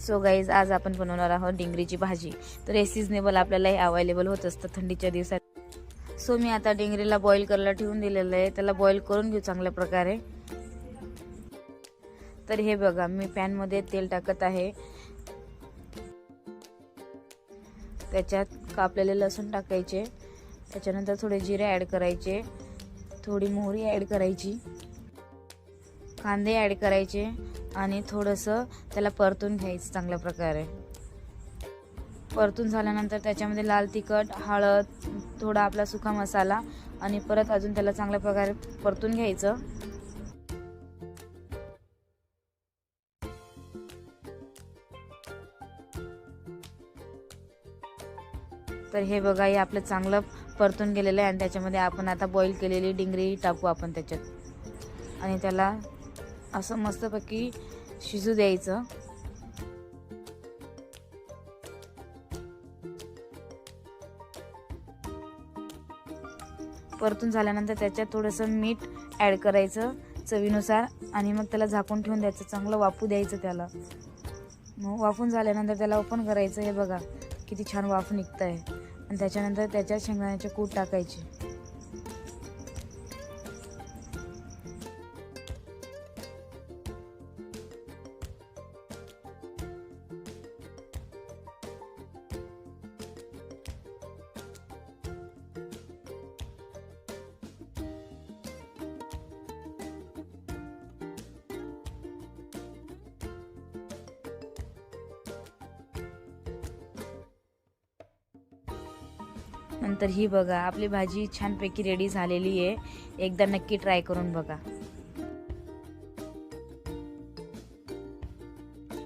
So guys आज आपण बनवणार आहोत डिंगरीची भाजी. तर हे सिजनेबल आपल्याला हे अवेलेबल होत असतं थंडीच्या दिवसात. सो मी आता डिंगरीला बॉईल करायला ठेवून दिलेलं आहे. त्याला बॉईल करून घेऊ चांगल्या प्रकारे. तर हे बघा मी पॅनमध्ये तेल टाकत आहे. त्याच्यात कापलेले लसूण टाकायचे. त्याच्यानंतर थोडे जिरे ॲड करायचे. थोडी मोहरी ॲड करायची. कांदे ॲड करायचे. आणि थोडंसं त्याला परतून घ्यायचं चांगल्या प्रकारे. परतून झाल्यानंतर त्याच्यामध्ये लाल तिखट हळद थोडा आपला सुका मसाला आणि परत अजून त्याला चांगल्या प्रकारे परतून घ्यायचं. तर हे बघा हे आपलं चांगलं परतून गेलेलं आहे आणि त्याच्यामध्ये आपण आता बॉईल केलेली डिंगरी टाकू आपण त्याच्यात. आणि त्याला असं मस्तपैकी शिजू द्यायचं. परतून झाल्यानंतर त्याच्यात थोडंसं मीठ ॲड करायचं चवीनुसार आणि मग त्याला झाकून ठेवून द्यायचं. चांगलं वाफू द्यायचं त्याला. मग वाफून झाल्यानंतर त्याला ओपन करायचं. हे बघा किती छान वाफ निघतं आहे आणि त्याच्यानंतर त्याच्यात शेंगदाण्याचे कूट टाकायचे. नंतर ही बघा आपली भाजी छानपैकी रेडी झालेली आहे. एकदा नक्की ट्राय करून बघा.